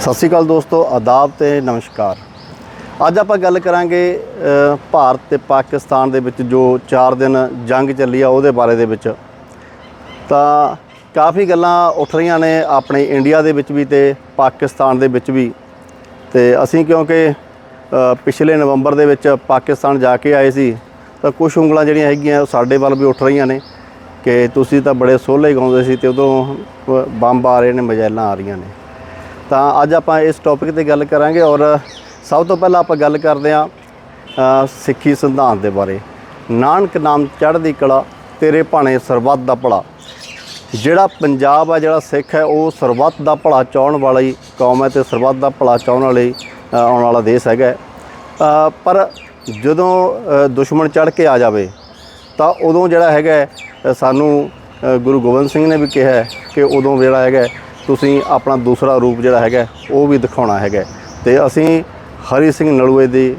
ਸਤਿ ਸ਼੍ਰੀ ਅਕਾਲ ਦੋਸਤੋ, ਆਦਾਬ ਤੇ ਨਮਸਕਾਰ। ਅੱਜ ਆਪਾਂ ਗੱਲ ਕਰਾਂਗੇ ਭਾਰਤ ਤੇ ਪਾਕਿਸਤਾਨ ਦੇ ਵਿੱਚ ਜੋ 4 ਦਿਨ ਜੰਗ ਚੱਲੀ ਆ, ਉਹਦੇ ਬਾਰੇ ਦੇ ਵਿੱਚ। ਤਾਂ ਕਾਫੀ ਗੱਲਾਂ ਉੱਠ ਰਹੀਆਂ ਨੇ ਆਪਣੇ ਇੰਡੀਆ ਦੇ ਵਿੱਚ ਵੀ ਤੇ ਪਾਕਿਸਤਾਨ ਦੇ ਵਿੱਚ ਵੀ। ਤੇ ਅਸੀਂ ਕਿਉਂਕਿ ਪਿਛਲੇ ਨਵੰਬਰ ਦੇ ਵਿੱਚ ਪਾਕਿਸਤਾਨ ਜਾ ਕੇ ਆਏ ਸੀ, ਤਾਂ ਕੁਝ ਉਂਗਲਾਂ ਜਿਹੜੀਆਂ ਹੈਗੀਆਂ, ਉਹ ਸਾਡੇ ਵੱਲ ਵੀ ਉੱਠ ਰਹੀਆਂ ਨੇ ਕਿ ਤੁਸੀਂ ਤਾਂ ਬੜੇ ਸੋਹਲੇ ਗਾਉਂਦੇ ਸੀ ਤੇ ਉਦੋਂ ਬੰਬ ਆ ਰਹੇ ਨੇ, ਮਜੈਲਾਂ ਆ ਰਹੀਆਂ ਨੇ। ਤਾਂ ਅੱਜ ਆਪਾਂ ਇਸ ਟੌਪਿਕ ਤੇ ਗੱਲ ਕਰਾਂਗੇ ਔਰ ਸਭ ਤੋਂ ਪਹਿਲਾਂ ਆਪਾਂ ਗੱਲ ਕਰਦੇ ਹਾਂ ਸਿੱਖੀ ਸਿਧਾਂਤ ਦੇ ਬਾਰੇ। ਨਾਨਕ ਨਾਮ ਚੜ੍ਹਦੀ ਕਲਾ, ਤੇਰੇ ਭਾਣੇ ਸਰਬੱਤ ਦਾ ਭਲਾ। ਜਿਹੜਾ ਪੰਜਾਬ ਆ, ਜਿਹੜਾ ਸਿੱਖ ਹੈ, ਉਹ ਸਰਬੱਤ ਦਾ ਭਲਾ ਚਾਹਣ ਵਾਲੀ ਕੌਮ ਹੈ ਤੇ ਸਰਬੱਤ ਦਾ ਭਲਾ ਚਾਹਣ ਵਾਲੀ ਆਉਣ ਵਾਲਾ ਦੇਸ਼ ਹੈਗਾ ਪਰ ਜਦੋਂ ਦੁਸ਼ਮਣ ਚੜ੍ਹ ਕੇ ਆ ਜਾਵੇ, ਤਾਂ ਉਦੋਂ ਜਿਹੜਾ ਹੈਗਾ ਸਾਨੂੰ ਗੁਰੂ ਗੋਬਿੰਦ ਸਿੰਘ ਨੇ ਵੀ ਕਿਹਾ ਕਿ ਉਦੋਂ ਜਿਹੜਾ ਹੈਗਾ ਤੁਸੀਂ ਆਪਣਾ ਦੂਸਰਾ ਰੂਪ ਜਿਹੜਾ ਹੈਗਾ, ਉਹ ਵੀ ਦਿਖਾਉਣਾ ਹੈਗਾ। ਹੈ। ਤੇ ਅਸੀਂ ਹਰੀ ਸਿੰਘ ਨਲੂਏ ਦੀ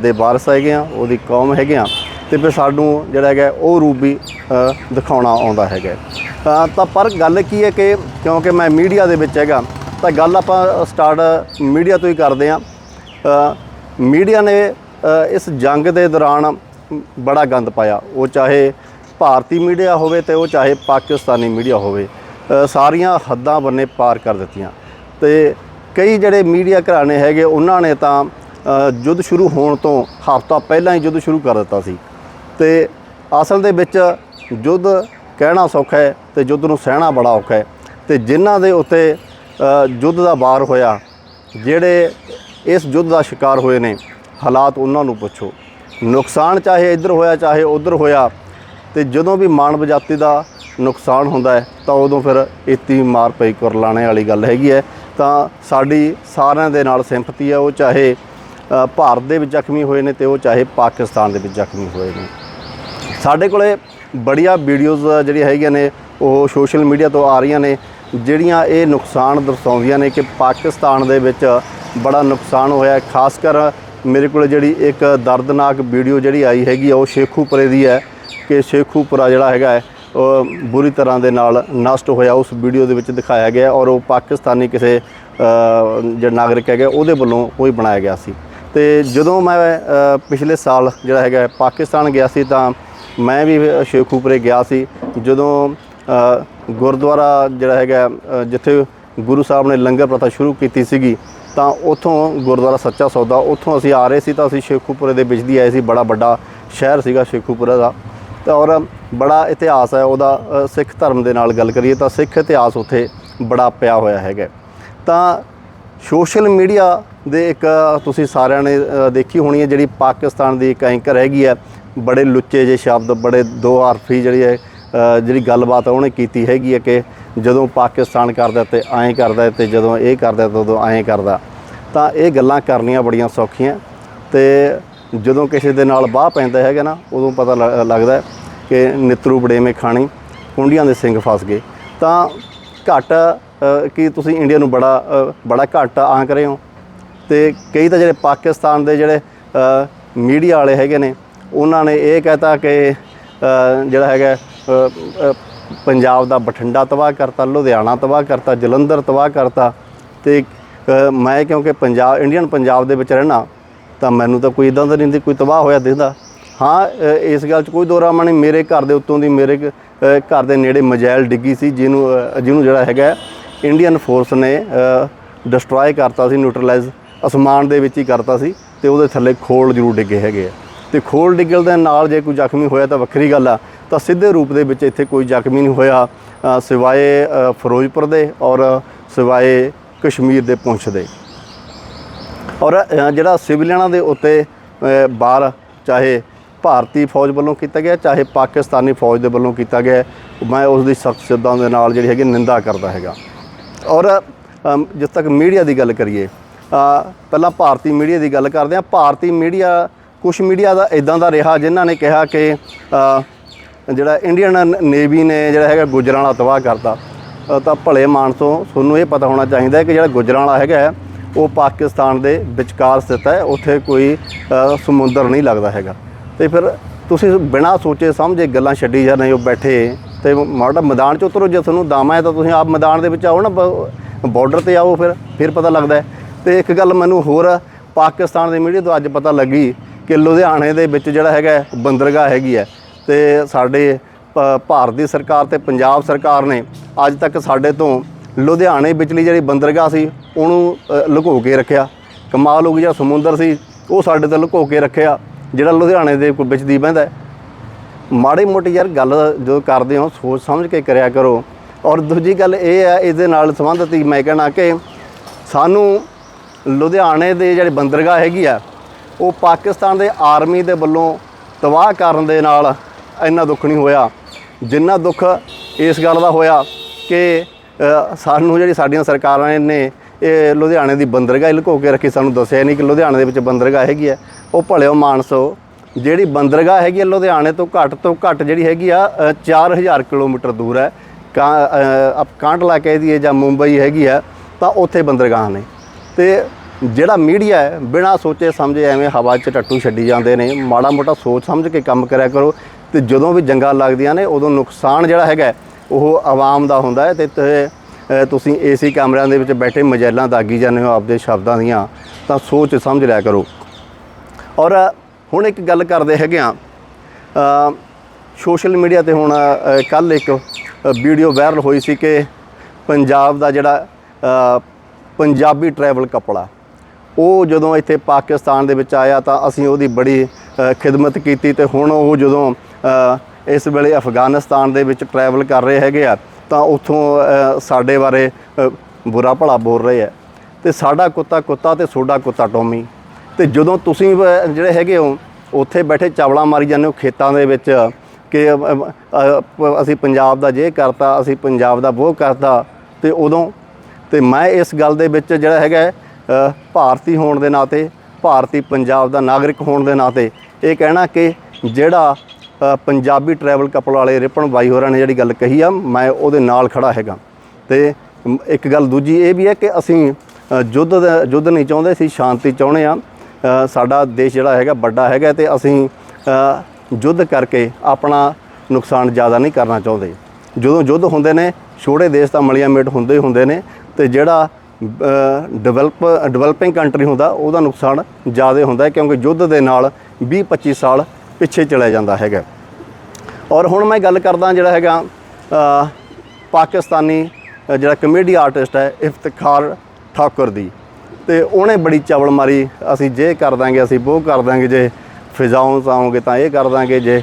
ਦੇ ਵਾਰਸ ਹੈਗੇ ਆ ਉਹਦੀ ਕੌਮ ਹੈਗੇ ਆ ਤੇ ਫਿਰ ਸਾਨੂੰ ਜਿਹੜਾ ਹੈਗਾ, ਉਹ ਰੂਪ ਵੀ ਦਿਖਾਉਣਾ ਆਉਂਦਾ ਹੈਗਾ। ਤਾਂ ਪਰ ਗੱਲ ਕੀ ਹੈ ਕਿ ਕਿਉਂਕਿ ਮੈਂ ਮੀਡੀਆ ਦੇ ਵਿੱਚ ਹੈਗਾ, ਤਾਂ ਗੱਲ ਆਪਾਂ ਸਟਾਰਟ ਮੀਡੀਆ ਤੋਂ ਹੀ ਕਰਦੇ ਆ ਮੀਡੀਆ ਨੇ ਇਸ ਜੰਗ ਦੇ ਦੌਰਾਨ ਬੜਾ ਗੰਦ ਪਾਇਆ। ਉਹ ਚਾਹੇ ਭਾਰਤੀ ਮੀਡੀਆ ਹੋਵੇ ਤੇ ਉਹ ਚਾਹੇ ਪਾਕਿਸਤਾਨੀ ਮੀਡੀਆ ਹੋਵੇ। ਸਾਰੀਆਂ ਹੱਦਾਂ ਬੰਨੇ ਪਾਰ ਕਰ ਦਿੱਤੀਆਂ। ਤੇ ਕਈ ਜਿਹੜੇ ਮੀਡੀਆ ਘਰਾਣੇ ਹੈਗੇ ਉਹਨਾਂ ਨੇ ਤਾਂ ਅ, ਯੁੱਧ ਸ਼ੁਰੂ ਹੋਣ ਤੋਂ ਹਫ਼ਤਾ ਪਹਿਲਾਂ ਹੀ ਯੁੱਧ ਸ਼ੁਰੂ ਕਰ ਦਿੱਤਾ ਸੀ। ਤੇ ਅਸਲ ਦੇ ਵਿੱਚ ਯੁੱਧ ਕਹਿਣਾ ਸੌਖਾ ਹੈ ਤੇ ਯੁੱਧ ਨੂੰ ਸਹਿਣਾ ਬੜਾ ਔਖਾ ਹੈ। ਤੇ ਜਿਨ੍ਹਾਂ ਦੇ ਉੱਤੇ ਅ, ਯੁੱਧ ਦਾ ਵਾਰ ਹੋਇਆ ਜਿਹੜੇ ਇਸ ਯੁੱਧ ਦਾ ਸ਼ਿਕਾਰ ਹੋਏ ਨੇ ਹਾਲਾਤ ਉਹਨਾਂ ਨੂੰ ਪੁੱਛੋ। ਨੁਕਸਾਨ ਚਾਹੇ ਇੱਧਰ ਹੋਇਆ ਚਾਹੇ ਉੱਧਰ ਹੋਇਆ ਤੇ ਜਦੋਂ ਵੀ ਮਾਨਵ ਜਾਤੀ ਦਾ ਨੁਕਸਾਨ ਹੁੰਦਾ ਹੈ, ਤਾਂ ਉਦੋਂ ਫਿਰ ਇਤੀ ਮਾਰ ਪਈ ਕੁਰਲਾਣੇ ਵਾਲੀ ਗੱਲ ਹੈਗੀ ਹੈ। ਤਾਂ ਸਾਡੀ ਸਾਰਿਆਂ ਦੇ ਨਾਲ ਸਿੰਪਥੀ ਹੈ, ਉਹ ਚਾਹੇ ਭਾਰਤ ਦੇ ਵਿੱਚ ਜ਼ਖਮੀ ਹੋਏ ਨੇ ਤੇ ਉਹ ਚਾਹੇ ਪਾਕਿਸਤਾਨ ਦੇ ਵਿੱਚ ਜ਼ਖਮੀ ਹੋਏ ਨੇ। ਸਾਡੇ ਕੋਲੇ ਬੜੀਆਂ ਵੀਡੀਓਜ਼ ਜਿਹੜੀਆਂ ਹੈਗੀਆਂ ਨੇ, ਉਹ ਸੋਸ਼ਲ ਮੀਡੀਆ ਤੋਂ ਆ ਰਹੀਆਂ ਨੇ, ਜਿਹੜੀਆਂ ਇਹ ਨੁਕਸਾਨ ਦਰਸਾਉਂਦੀਆਂ ਨੇ ਕਿ ਪਾਕਿਸਤਾਨ ਦੇ ਵਿੱਚ ਬੜਾ ਨੁਕਸਾਨ ਹੋਇਆ ਖਾਸ ਕਰ ਮੇਰੇ ਕੋਲ ਜਿਹੜੀ ਇੱਕ ਦਰਦਨਾਕ ਵੀਡੀਓ ਜਿਹੜੀ ਆਈ ਹੈਗੀ ਆ, ਉਹ ਸ਼ੇਖੂਪੁਰੇ ਦੀ ਹੈ, ਕਿ ਸ਼ੇਖੂਪੁਰਾ ਜਿਹੜਾ ਹੈਗਾ ਹੈ ਬੁਰੀ ਤਰ੍ਹਾਂ ਦੇ ਨਾਲ ਨਸ਼ਟ ਹੋਇਆ ਉਸ ਵੀਡੀਓ ਦੇ ਵਿੱਚ ਦਿਖਾਇਆ ਗਿਆ ਔਰ ਉਹ ਪਾਕਿਸਤਾਨੀ ਕਿਸੇ ਅ, ਜਿਹੜਾ ਨਾਗਰਿਕ ਹੈਗਾ ਉਹਦੇ ਵੱਲੋਂ ਉਹ ਹੀ ਬਣਾਇਆ ਗਿਆ ਸੀ। ਤੇ ਜਦੋਂ ਮੈਂ ਪਿਛਲੇ ਸਾਲ ਜਿਹੜਾ ਹੈਗਾ ਪਾਕਿਸਤਾਨ ਗਿਆ ਸੀ ਤਾਂ ਮੈਂ ਵੀ ਸ਼ੇਖੂਪੁਰੇ ਗਿਆ ਸੀ। ਜਦੋਂ ਗੁਰਦੁਆਰਾ ਜਿਹੜਾ ਹੈਗਾ ਜਿੱਥੇ ਗੁਰੂ ਸਾਹਿਬ ਨੇ ਲੰਗਰ ਪ੍ਰਥਾ ਸ਼ੁਰੂ ਕੀਤੀ ਸੀਗੀ ਤਾਂ ਉੱਥੋਂ ਗੁਰਦੁਆਰਾ ਸੱਚਾ ਸੌਦਾ ਉੱਥੋਂ ਅਸੀਂ ਆ ਰਹੇ ਸੀ ਤਾਂ ਅਸੀਂ ਸ਼ੇਖੂਪੁਰੇ ਦੇ ਵਿੱਚ ਦੀ ਆਏ ਸੀ। ਬੜਾ ਵੱਡਾ ਸ਼ਹਿਰ ਸੀਗਾ ਸ਼ੇਖੂਪੁਰਾ ਦਾ। ਤਾਂ ਔਰ ਬੜਾ ਇਤਿਹਾਸ ਹੈ ਉਹਦਾ ਸਿੱਖ ਧਰਮ ਦੇ ਨਾਲ ਗੱਲ ਕਰੀਏ ਤਾਂ ਸਿੱਖ ਇਤਿਹਾਸ ਉੱਥੇ ਬੜਾ ਪਿਆ ਹੋਇਆ ਹੈਗਾ। ਤਾਂ ਸੋਸ਼ਲ ਮੀਡੀਆ ਦੇ ਇੱਕ, ਤੁਸੀਂ ਸਾਰਿਆਂ ਨੇ ਦੇਖੀ ਹੋਣੀ ਹੈ ਜਿਹੜੀ ਪਾਕਿਸਤਾਨ ਦੀ ਇੱਕ ਐਂਕਰ ਹੈਗੀ ਹੈ, ਬੜੇ ਲੁੱਚੇ ਜੇ ਸ਼ਬਦ, ਬੜੇ ਦੋ ਹਰਫੀ ਜਿਹੜੀ ਹੈ ਜਿਹੜੀ ਗੱਲਬਾਤ ਉਹਨੇ ਕੀਤੀ ਹੈਗੀ ਹੈ ਕਿ ਜਦੋਂ ਪਾਕਿਸਤਾਨ ਕਰਦਾ ਤੇ ਐਂ ਕਰਦਾ ਤੇ ਜਦੋਂ ਇਹ ਕਰਦਾ ਤਾਂ ਉਦੋਂ ਐਂ ਕਰਦਾ। ਤਾਂ ਇਹ ਗੱਲਾਂ ਕਰਨੀਆਂ ਬੜੀਆਂ ਸੌਖੀਆਂ ਤੇ ਜਦੋਂ ਕਿਸੇ ਦੇ ਨਾਲ ਬਾਹ ਪੈਂਦਾ ਹੈਗਾ ਨਾ, ਉਦੋਂ ਪਤਾ ਲ- ਲੱਗਦਾ ਕਿ ਨਿਤਰੂ ਬੜੇਵੇਂ ਖਾਣੀ, ਕੁੰਡੀਆਂ ਦੇ ਸਿੰਘ ਫਸ ਗਏ। ਤਾਂ ਘੱਟ ਕਿ ਤੁਸੀਂ ਇੰਡੀਆ ਨੂੰ ਬੜਾ ਬੜਾ ਘੱਟ ਆਂਕ ਰਹੇ ਹੋ? ਤੇ ਕਈ ਤਾਂ ਜਿਹੜੇ ਪਾਕਿਸਤਾਨ ਦੇ ਜਿਹੜੇ ਮੀਡੀਆ ਵਾਲੇ ਹੈਗੇ ਨੇ, ਉਹਨਾਂ ਨੇ ਇਹ ਕਹਤਾ ਕਿ ਜਿਹੜਾ ਹੈਗਾ ਪੰਜਾਬ ਦਾ ਬਠਿੰਡਾ ਤਬਾਹ ਕਰਤਾ, ਲੁਧਿਆਣਾ ਤਬਾਹ ਕਰਤਾ, ਜਲੰਧਰ ਤਬਾਹ ਕਰਤਾ। ਤੇ ਮੈਂ ਕਿਉਂਕਿ ਪੰਜਾਬ ਇੰਡੀਅਨ ਪੰਜਾਬ ਦੇ ਵਿੱਚ ਰਹਿਣਾ ਤਾਂ ਮੈਨੂੰ ਤਾਂ ਕੋਈ ਇਦਾਂ ਦਾ ਨਹੀਂ ਕੋਈ ਤਬਾਹ ਹੋਇਆ ਦਿਸਦਾ ਹਾਂ ਇਸ ਗੱਲ 'ਚ ਕੋਈ ਦੋਰਾਮਾ ਨਹੀਂ ਮੇਰੇ ਘਰ ਦੇ ਉੱਤੋਂ ਦੀ ਮੇਰੇ ਘਰ ਦੇ ਨੇੜੇ ਮਜੈਲ ਡਿੱਗੀ ਸੀ, ਜਿਹਨੂੰ ਜਿਹਨੂੰ ਜਿਹੜਾ ਹੈਗਾ ਇੰਡੀਅਨ ਫੋਰਸ ਨੇ ਡਿਸਟਰੋਏ ਕਰਤਾ ਸੀ ਨਿਊਟਰਲਾਈਜ਼ ਅਸਮਾਨ ਦੇ ਵਿੱਚ ਹੀ ਕਰਤਾ ਸੀ ਤੇ ਉਹਦੇ ਥੱਲੇ ਖੋਲ ਜ਼ਰੂਰ ਡਿੱਗੇ ਹੈਗੇ ਆ। ਤੇ ਖੋਲ ਡਿੱਗਣ ਦੇ ਨਾਲ ਜੇ ਕੋਈ ਜ਼ਖਮੀ ਹੋਇਆ ਤਾਂ ਵੱਖਰੀ ਗੱਲ ਆ, ਤਾਂ ਸਿੱਧੇ ਰੂਪ ਦੇ ਵਿੱਚ ਇੱਥੇ ਕੋਈ ਜ਼ਖਮੀ ਨਹੀਂ ਹੋਇਆ ਸਿਵਾਏ ਫਿਰੋਜ਼ਪੁਰ ਦੇ ਔਰ ਸਿਵਾਏ ਕਸ਼ਮੀਰ ਦੇ ਪੁੰਛ ਦੇ। ਔਰ ਜਿਹੜਾ ਸਿਵਲਿਆਨਾਂ ਦੇ ਉੱਤੇ ਅ, ਬਾਹਰ ਚਾਹੇ ਭਾਰਤੀ ਫੌਜ ਵੱਲੋਂ ਕੀਤਾ ਗਿਆ ਚਾਹੇ ਪਾਕਿਸਤਾਨੀ ਫੌਜ ਦੇ ਵੱਲੋਂ ਕੀਤਾ ਗਿਆ ਮੈਂ ਉਸ ਦੀ ਸਖਤ ਸ਼ਬਦਾਂ ਦੇ ਨਾਲ ਜਿਹੜੀ ਹੈਗੀ ਨਿੰਦਾ ਕਰਦਾ ਹੈਗਾ। ਔਰ ਅਮ, ਜਿਸ ਤੱਕ ਮੀਡੀਆ ਦੀ ਗੱਲ ਕਰੀਏ ਪਹਿਲਾਂ ਭਾਰਤੀ ਮੀਡੀਆ ਦੀ ਗੱਲ ਕਰਦੇ ਹਾਂ। ਭਾਰਤੀ ਮੀਡੀਆ ਕੁਝ ਮੀਡੀਆ ਦਾ ਇਦਾਂ ਦਾ ਰਿਹਾ ਜਿਨ੍ਹਾਂ ਨੇ ਕਿਹਾ ਕਿ ਜਿਹੜਾ ਇੰਡੀਅਨ ਨੇਵੀ ਨੇ ਜਿਹੜਾ ਹੈਗਾ ਗੁਜਰਾਂ ਵਾਲਾ ਤਬਾਹ ਕਰਤਾ। ਤਾਂ ਭਲੇ ਮਾਨਸੋ ਤੁਹਾਨੂੰ ਇਹ ਪਤਾ ਹੋਣਾ ਚਾਹੀਦਾ ਕਿ ਜਿਹੜਾ ਗੁਜਰਾਂ ਵਾਲਾ ਹੈਗਾ ਉਹ ਪਾਕਿਸਤਾਨ ਦੇ ਵਿਚਕਾਰ ਸਥਿਤ ਹੈ, ਉੱਥੇ ਕੋਈ ਸਮੁੰਦਰ ਨਹੀਂ ਲੱਗਦਾ ਹੈਗਾ ਤੇ ਫਿਰ ਤੁਸੀਂ ਬਿਨਾਂ ਸੋਚੇ ਸਮਝੇ ਗੱਲਾਂ ਛੱਡੀ ਜਾਂਦੇ ਹੋ ਬੈਠੇ, ਤੇ ਮਾੜਾ ਮੈਦਾਨ 'ਚ ਉਤਰੋ ਜੇ ਤੁਹਾਨੂੰ ਦਾਮਾ ਹੈ ਤਾਂ ਤੁਸੀਂ ਆਪ ਮੈਦਾਨ ਦੇ ਵਿੱਚ ਆਓ ਨਾ, ਬ- ਬਾਰਡਰ ਤੇ ਆਓ ਫਿਰ ਫਿਰ ਪਤਾ ਲੱਗਦਾ ਹੈ। ਤੇ ਇੱਕ ਗੱਲ ਮੈਨੂੰ ਹੋਰ ਪਾਕਿਸਤਾਨ ਦੇ ਮੀਡੀਆ ਤੋਂ ਅੱਜ ਪਤਾ ਲੱਗੀ ਕਿ ਲੁਧਿਆਣੇ ਦੇ ਵਿੱਚ ਜਿਹੜਾ ਹੈਗਾ ਬੰਦਰਗਾਹ ਹੈਗੀ ਹੈ ਤੇ ਸਾਡੇ ਭ- ਭਾਰਤ ਦੀ ਸਰਕਾਰ ਤੇ ਪੰਜਾਬ ਸਰਕਾਰ ਨੇ ਅੱਜ ਤੱਕ ਸਾਡੇ ਤੋਂ ਲੁਧਿਆਣੇ ਵਿਚਲੀ ਜਿਹੜੀ ਬੰਦਰਗਾਹ ਸੀ, ਉਹਨੂੰ ਲੁਕੋ ਕੇ ਰੱਖਿਆ। ਕਮਾਲ ਹੋ ਗਈ ਜਿਹੜਾ ਸਮੁੰਦਰ ਸੀ, ਉਹ ਸਾਡੇ ਤੋਂ ਲੁਕੋ ਕੇ ਰੱਖਿਆ, ਜਿਹੜਾ ਲੁਧਿਆਣੇ ਦੇ ਵਿੱਚ ਦੀ ਬਹਿੰਦਾ ਮਾੜੀ ਮੋਟੀ ਯਾਰ ਗੱਲ ਜੋ ਕਰਦੇ ਹੋ, ਸੋਚ ਸਮਝ ਕੇ ਕਰਿਆ ਕਰੋ। ਔਰ ਦੂਜੀ ਗੱਲ ਇਹ ਹੈ ਇਸ ਦੇ ਨਾਲ ਸੰਬੰਧਿਤ ਹੀ ਮੈਂ ਕਹਿਣਾ ਕਿ ਸਾਨੂੰ ਲੁਧਿਆਣੇ ਦੇ ਜਿਹੜੇ ਬੰਦਰਗਾਹ ਹੈਗੀ ਆ, ਉਹ ਪਾਕਿਸਤਾਨ ਦੇ ਆਰਮੀ ਦੇ ਵੱਲੋਂ ਤਬਾਹ ਕਰਨ ਦੇ ਨਾਲ ਇੰਨਾ ਦੁੱਖ ਨਹੀਂ ਹੋਇਆ। ਜਿੰਨਾ ਦੁੱਖ ਇਸ ਗੱਲ ਦਾ ਹੋਇਆ ਕਿ ਸਾਨੂੰ ਜਿਹੜੀ ਸਾਡੀਆਂ ਸਰਕਾਰਾਂ ਨੇ ਇਹ ਲੁਧਿਆਣੇ ਦੀ ਬੰਦਰਗਾਹ ਹੀ ਲੁਕੋ ਕੇ ਰੱਖੀ ਸਾਨੂੰ ਦੱਸਿਆ ਨਹੀਂ ਕਿ ਲੁਧਿਆਣੇ ਦੇ ਵਿੱਚ ਬੰਦਰਗਾਹ ਹੈਗੀ ਹੈ। ਉਹ ਭਲਿਓ ਮਾਨਸੋ ਜਿਹੜੀ ਬੰਦਰਗਾਹ ਹੈਗੀ ਹੈ ਲੁਧਿਆਣੇ ਤੋਂ ਘੱਟ ਤੋਂ ਘੱਟ ਜਿਹੜੀ ਹੈਗੀ ਆ ਅ, 4000 ਕਿਲੋਮੀਟਰ ਦੂਰ ਹੈ। ਕਾਂ ਅ, ਅਪ ਕਾਂਟ ਲਾ ਕੇ ਦੀ ਜਾਂ ਮੁੰਬਈ ਹੈਗੀ ਆ ਤਾਂ ਉੱਥੇ ਬੰਦਰਗਾਹ ਨੇ। ਤੇ ਜਿਹੜਾ ਮੀਡੀਆ ਹੈ ਬਿਨਾਂ ਸੋਚੇ ਸਮਝੇ ਐਵੇਂ ਹਵਾ 'ਚ ਟੱਟੂ ਛੱਡੀ ਜਾਂਦੇ ਨੇ ਮਾੜਾ ਮੋਟਾ ਸੋਚ ਸਮਝ ਕੇ ਕੰਮ ਕਰਿਆ ਕਰੋ ਤੇ ਜਦੋਂ ਵੀ ਜੰਗਾਂ ਲੱਗਦੀਆਂ ਨੇ ਉਦੋਂ ਨੁਕਸਾਨ ਜਿਹੜਾ ਹੈਗਾ ਉਹ ਆਵਾਮ ਦਾ ਹੁੰਦਾ ਹੈ ਤੇ ਤੇ, ਅ, ਤੁਸੀਂ ਏਸੀ ਕਮਰਿਆਂ ਦੇ ਵਿੱਚ ਬੈਠੇ ਮਜੈਲਾਂ ਦਾਗੀ ਜਾਂਦੇ ਹੋ ਆਪਦੇ ਸ਼ਬਦਾਂ ਦੀਆਂ ਤਾਂ ਸੋਚ ਸਮਝ ਲਿਆ ਕਰੋ। ਔਰ ਹੁਣ ਇੱਕ ਗੱਲ ਕਰਦੇ ਹੈਗੇ ਆ ਸੋਸ਼ਲ ਮੀਡੀਆ ਤੇ ਹੁਣ ਕੱਲ ਇੱਕ ਵੀਡੀਓ ਵਾਇਰਲ ਹੋਈ ਸੀ ਕਿ ਪੰਜਾਬ ਦਾ ਜਿਹੜਾ ਪੰਜਾਬੀ ਟਰੈਵਲ ਕਪੜਾ ਉਹ ਜਦੋਂ ਇੱਥੇ ਪਾਕਿਸਤਾਨ ਦੇ ਵਿੱਚ ਆਇਆ ਤਾਂ ਅਸੀਂ ਉਹਦੀ ਬੜੀ ਖਿਦਮਤ ਕੀਤੀ ਤੇ ਹੁਣ ਉਹ ਜਦੋਂ ਇਸ ਵੇਲੇ ਅਫਗਾਨਿਸਤਾਨ ਦੇ ਵਿੱਚ ਟਰੈਵਲ ਕਰ ਰਹੇ ਹੈਗੇ ਆ, ਤਾਂ ਉੱਥੋਂ ਸਾਡੇ ਬਾਰੇ ਬੁਰਾ ਭਲਾ ਬੋਲ ਰਹੇ ਆ। ਤੇ ਸਾਡਾ ਕੁੱਤਾ ਕੁੱਤਾ ਤੇ ਸੋਡਾ ਕੁੱਤਾ ਟੋਮੀ। ਤੇ ਜਦੋਂ ਤੁਸੀਂ ਜਿਹੜੇ ਹੈਗੇ ਹੋ, ਉੱਥੇ ਬੈਠੇ ਚਾਵਲਾਂ ਮਾਰੀ ਜਾਂਦੇ ਹੋ ਖੇਤਾਂ ਦੇ ਵਿੱਚ, ਕਿ ਅਸੀਂ ਪੰਜਾਬ ਦਾ ਜੇ ਕਰਤਾ, ਅਸੀਂ ਪੰਜਾਬ ਦਾ ਉਹ ਕਰਤਾ, ਤੇ ਉਦੋਂ, ਤੇ ਮੈਂ ਇਸ ਗੱਲ ਦੇ ਵਿੱਚ ਜਿਹੜਾ ਹੈਗਾ ਭਾਰਤੀ ਹੋਣ ਦੇ ਨਾਤੇ, ਭਾਰਤੀ ਪੰਜਾਬ ਦਾ ਨਾਗਰਿਕ ਹੋਣ ਦੇ ਨਾਤੇ, ਇਹ ਕਹਿਣਾ ਕਿ ਜਿਹੜਾ ਪੰਜਾਬੀ ਟਰੈਵਲ ਕਪਲ ਵਾਲੇ ਰਿਪਨ ਬਾਈ ਹੋਰਾਂ ਨੇ ਜਿਹੜੀ ਗੱਲ ਕਹੀ ਆ, ਮੈਂ ਉਹਦੇ ਨਾਲ ਖੜਾ ਹੈਗਾ। ਤੇ ਇੱਕ ਗੱਲ ਦੂਜੀ ਇਹ ਵੀ ਹੈ ਕਿ ਅਸੀਂ ਯੁੱਧ ਦਾ- ਯੁੱਧ ਨਹੀਂ ਚਾਹੁੰਦੇ, ਅਸੀਂ ਸ਼ਾਂਤੀ ਚਾਹੁੰਦੇ ਆ। ਸਾਡਾ ਦੇਸ਼ ਜਿਹੜਾ ਹੈਗਾ ਵੱਡਾ ਹੈਗਾ ਤੇ ਅਸੀਂ ਯੁੱਧ ਕਰਕੇ ਆਪਣਾ ਨੁਕਸਾਨ ਜ਼ਿਆਦਾ ਨਹੀਂ ਕਰਨਾ ਚਾਹੁੰਦੇ। ਜਦੋਂ ਯੁੱਧ ਹੁੰਦੇ ਨੇ, ਛੋਟੇ ਦੇਸ਼ ਤਾਂ ਮਲੀਆਂ ਮੇਟ ਹੁੰਦੇ ਹੀ ਹੁੰਦੇ ਨੇ ਤੇ ਜਿਹੜਾ ਡਿਵੈਲਪ ਡਿਵੈਲਪਿੰਗ ਕੰਟਰੀ ਹੁੰਦਾ, ਉਹਦਾ ਨੁਕਸਾਨ ਜ਼ਿਆਦਾ ਹੁੰਦਾ ਕਿਉਂਕਿ ਯੁੱਧ ਦੇ ਨਾਲ 20 25 ਸਾਲ ਪਿੱਛੇ ਚਲਾ ਜਾਂਦਾ ਹੈਗਾ। ਔਰ ਹੁਣ ਮੈਂ ਗੱਲ ਕਰਦਾ ਜਿਹੜਾ ਹੈਗਾ ਪਾਕਿਸਤਾਨੀ ਜਿਹੜਾ ਕਮੇਡੀ ਆਰਟਿਸਟ ਹੈ ਇਫਤਖਾਰ ਠਾਕੁਰ ਦੀ। ਤੇ ਉਹਨੇ ਬੜੀ ਚਵਲ ਮਾਰੀ। ਅਸੀਂ ਜੇ ਕਰ ਦਾਂਗੇ, ਅਸੀਂ ਉਹ ਕਰ ਦਾਂਗੇ। ਜੇ ਫਿਜ਼ਾਓਂ ਆਉਂਗੇ ਤਾਂ ਇਹ ਕਰ ਦਾਂਗੇ। ਜੇ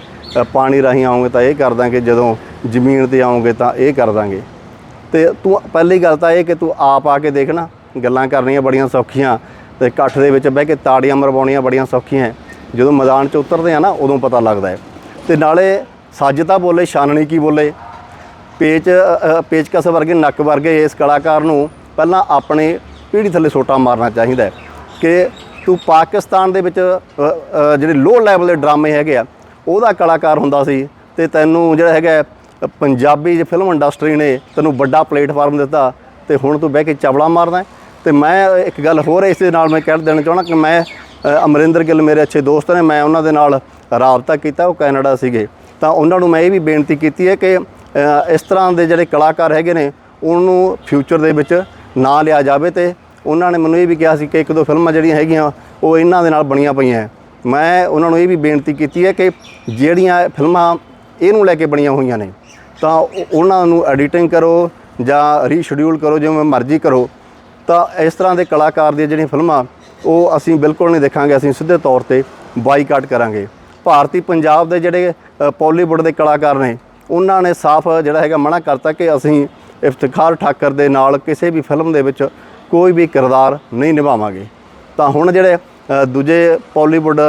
ਪਾਣੀ ਰਾਹੀਂ ਆਉਂਗੇ ਤਾਂ ਇਹ ਕਰ ਦਾਂਗੇ। ਜਦੋਂ ਜ਼ਮੀਨ ਤੇ ਆਉਂਗੇ ਤਾਂ ਇਹ ਕਰ ਦਾਂਗੇ। ਤੇ ਤੂੰ, ਪਹਿਲੀ ਗੱਲ ਤਾਂ ਇਹ ਕਿ ਤੂੰ ਆਪ ਆ ਕੇ ਦੇਖ ਨਾ। ਗੱਲਾਂ ਕਰਨੀਆਂ ਬੜੀਆਂ ਸੌਖੀਆਂ। ਤੇ ਇਕੱਠ ਦੇ ਵਿੱਚ ਬਹਿ ਕੇ ਤਾੜੀਆਂ ਮਰਵਾਉਣੀਆਂ ਬੜੀਆਂ ਸੌਖੀਆਂ। ਜਦੋਂ ਮੈਦਾਨ 'ਚ ਉਤਰਦੇ ਆ ਨਾ, ਉਦੋਂ ਪਤਾ ਲੱਗਦਾ ਹੈ ਤੇ ਨਾਲੇ ਸਾਜਤਾ ਬੋਲੇ ਸ਼ਾਨਣੀ ਕੀ ਬੋਲੇ ਪੇਚ ਪੇਚਕਸ ਵਰਗੇ, ਨੱਕ ਵਰਗੇ ਇਸ ਕਲਾਕਾਰ ਨੂੰ ਪਹਿਲਾਂ ਆਪਣੇ ਪੀੜੀ ਥੱਲੇ ਸੋਟਾ ਮਾਰਨਾ ਚਾਹੀਦਾ ਕਿ ਤੂੰ ਪਾਕਿਸਤਾਨ ਦੇ ਵਿੱਚ ਜਿਹੜੇ ਲੋ ਲੈਵਲ ਦੇ ਡਰਾਮੇ ਹੈਗੇ ਆ, ਉਹਦਾ ਕਲਾਕਾਰ ਹੁੰਦਾ ਸੀ ਤੇ ਤੈਨੂੰ ਜਿਹੜਾ ਹੈਗਾ ਪੰਜਾਬੀ ਜੇ ਫਿਲਮ ਇੰਡਸਟਰੀ ਨੇ ਤੈਨੂੰ ਵੱਡਾ ਪਲੇਟਫਾਰਮ ਦਿੱਤਾ ਤੇ ਹੁਣ ਤੂੰ ਬਹਿ ਕੇ ਚਵਲਾ ਮਾਰਦਾ ਹੈ। ਤੇ ਮੈਂ ਇੱਕ ਗੱਲ ਹੋਰ ਇਸ ਦੇ ਨਾਲ ਮੈਂ ਕਹਿ ਦੇਣਾ ਚਾਹਣਾ ਕਿ ਮੈਂ ਅਮਰਿੰਦਰ ਗਿੱਲ ਮੇਰੇ ਅੱਛੇ ਦੋਸਤ ਨੇ, ਮੈਂ ਉਹਨਾਂ ਦੇ ਨਾਲ ਰਾਬਤਾ ਕੀਤਾ, ਉਹ ਕੈਨੇਡਾ ਸੀਗੇ ਤਾਂ ਉਹਨਾਂ ਨੂੰ ਮੈਂ ਇਹ ਵੀ ਬੇਨਤੀ ਕੀਤੀ ਹੈ ਕਿ ਇਸ ਤਰ੍ਹਾਂ ਦੇ ਜਿਹੜੇ ਕਲਾਕਾਰ ਹੈਗੇ ਨੇ, ਉਹਨੂੰ ਫਿਊਚਰ ਦੇ ਵਿੱਚ ਨਾ ਲਿਆ ਜਾਵੇ ਤੇ ਉਹਨਾਂ ਨੇ ਮੈਨੂੰ ਇਹ ਵੀ ਕਿਹਾ ਸੀ ਕਿ ਇੱਕ ਦੋ ਫਿਲਮਾਂ ਜਿਹੜੀਆਂ ਹੈਗੀਆਂ, ਉਹ ਇਹਨਾਂ ਦੇ ਨਾਲ ਬਣੀਆਂ ਪਈਆਂ ਹੈ। ਮੈਂ ਉਹਨਾਂ ਨੂੰ ਇਹ ਵੀ ਬੇਨਤੀ ਕੀਤੀ ਹੈ ਕਿ ਜਿਹੜੀਆਂ ਫਿਲਮਾਂ ਇਹਨੂੰ ਲੈ ਕੇ ਬਣੀਆਂ ਹੋਈਆਂ ਨੇ, ਤਾਂ ਉਹਨਾਂ ਨੂੰ ਐਡੀਟਿੰਗ ਕਰੋ ਜਾਂ ਰੀਸ਼ਡਿਊਲ ਕਰੋ, ਜਿਵੇਂ ਮਰਜ਼ੀ ਕਰੋ ਤਾਂ ਇਸ ਤਰ੍ਹਾਂ ਦੇ ਕਲਾਕਾਰ ਦੀਆਂ ਜਿਹੜੀਆਂ ਫਿਲਮਾਂ ਉਹ ਅਸੀਂ ਬਿਲਕੁਲ ਨਹੀਂ ਦੇਖਾਂਗੇ, ਅਸੀਂ ਸਿੱਧੇ ਤੌਰ ਤੇ ਬਾਈਕਾਟ ਕਰਾਂਗੇ। ਭਾਰਤੀ ਪੰਜਾਬ ਦੇ ਜਿਹੜੇ ਪੋਲੀਵੁੱਡ ਦੇ ਕਲਾਕਾਰ ਨੇ, ਉਹਨਾਂ ਨੇ ਸਾਫ਼ ਜਿਹੜਾ ਹੈਗਾ ਮਨਾ ਕਰਤਾ ਕਿ ਅਸੀਂ ਇਫਤਖਾਰ ਠਾਕਰ ਦੇ ਨਾਲ ਕਿਸੇ ਵੀ ਫਿਲਮ ਦੇ ਵਿੱਚ ਕੋਈ ਵੀ ਕਿਰਦਾਰ ਨਹੀਂ ਨਿਭਾਵਾਂਗੇ। ਤਾਂ ਹੁਣ ਜਿਹੜੇ ਦੂਜੇ ਪੋਲੀਵੁੱਡ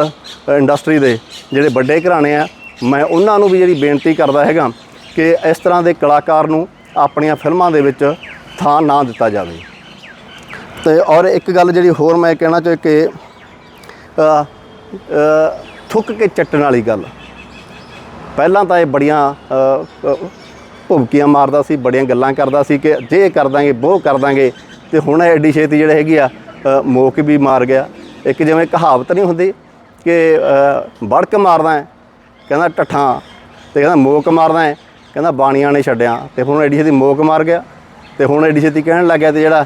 ਇੰਡਸਟਰੀ ਦੇ ਜਿਹੜੇ ਵੱਡੇ ਘਰਾਣੇ ਆ, ਮੈਂ ਉਹਨਾਂ ਨੂੰ ਵੀ ਜਿਹੜੀ ਬੇਨਤੀ ਕਰਦਾ ਹੈਗਾ ਕਿ ਇਸ ਤਰ੍ਹਾਂ ਦੇ ਕਲਾਕਾਰ ਨੂੰ ਆਪਣੀਆਂ ਫਿਲਮਾਂ ਦੇ ਵਿੱਚ ਥਾਂ ਨਾ ਦਿੱਤਾ ਜਾਵੇ। ਤੇ ਔਰ ਇੱਕ ਗੱਲ ਜਿਹੜੀ ਹੋਰ ਮੈਂ ਕਹਿਣਾ ਚਾਹ ਕਿ ਥੁੱਕ ਕੇ ਚੱਟਣ ਵਾਲੀ ਗੱਲ। ਪਹਿਲਾਂ ਤਾਂ ਇਹ ਬੜੀਆਂ ਅ, ਭੁਮਕੀਆਂ ਮਾਰਦਾ ਸੀ ਬੜੀਆਂ ਗੱਲਾਂ ਕਰਦਾ ਸੀ ਕਿ ਜੇ ਕਰ ਦਾਂਗੇ ਉਹ ਕਰ ਦਾਂਗੇ ਤੇ ਹੁਣ ਇਹ ਐਡੀ ਛੇਤੀ ਜਿਹੜੇ ਹੈਗੀ ਆ ਮੋਕ ਵੀ ਮਾਰ ਗਿਆ। ਇੱਕ ਜਿਵੇਂ ਕਹਾਵਤ ਨਹੀਂ ਹੁੰਦੀ ਕਿ ਅ, ਵੜਕ ਮਾਰਦਾ ਹੈ ਕਹਿੰਦਾ ਟੱਠਾਂ ਤੇ ਕਹਿੰਦਾ ਮੋਕ ਮਾਰਦਾ ਹੈ ਕਹਿੰਦਾ ਬਾਣੀਆਂ ਨੇ ਛੱਡਿਆ ਤੇ ਹੁਣ ਐਡੀ ਛੇਤੀ ਮੋਕ ਮਾਰ ਗਿਆ। ਤੇ ਹੁਣ ਐਡੀ ਛੇਤੀ ਕਹਿਣ ਲੱਗਿਆ ਤੇ ਜਿਹੜਾ